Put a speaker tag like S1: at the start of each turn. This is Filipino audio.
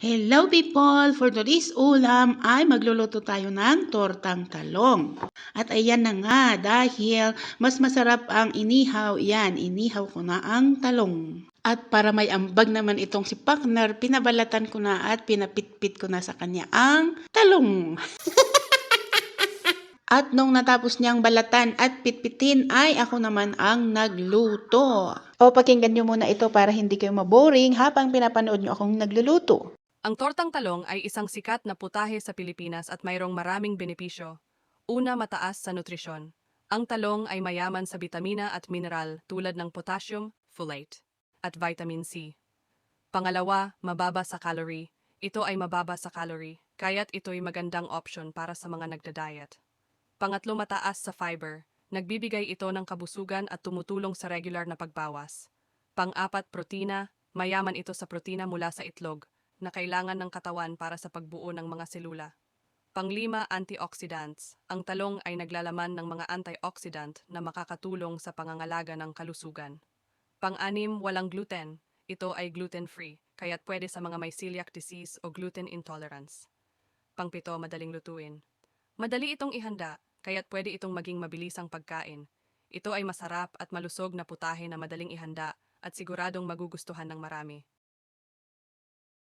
S1: Hello people! For today's ulam ay magluluto tayo ng tortang talong. At ayan na nga dahil mas masarap ang inihaw. Yan, inihaw ko na ang talong. At para may ambag naman itong si Pakner, pinabalatan ko na at pinapitpit ko na sa kanya ang talong. At nung natapos niyang balatan at pitpitin ay ako naman ang nagluto. O pakinggan niyo muna ito para hindi kayo maboring habang pinapanood niyo akong nagluluto.
S2: Ang tortang talong ay isang sikat na putahe sa Pilipinas at mayroong maraming benepisyo. Una, mataas sa nutrisyon. Ang talong ay mayaman sa bitamina at mineral tulad ng potassium, folate, at vitamin C. Pangalawa, mababa sa calorie. Ito ay mababa sa calorie, kaya't ito'y magandang option para sa mga nagda-diet. Pangatlo, mataas sa fiber. Nagbibigay ito ng kabusugan at tumutulong sa regular na pagbawas. Pang-apat, protina. Mayaman ito sa protina mula sa itlog, na kailangan ng katawan para sa pagbuo ng mga selula. Panglima, antioxidants. Ang talong ay naglalaman ng mga antioxidant na makakatulong sa pangangalaga ng kalusugan. Pang-anim, walang gluten. Ito ay gluten-free, kaya't pwede sa mga may celiac disease o gluten intolerance. Pangpito, madaling lutuin. Madali itong ihanda, kaya't pwede itong maging mabilisang pagkain. Ito ay masarap at malusog na putahe na madaling ihanda at siguradong magugustuhan ng marami.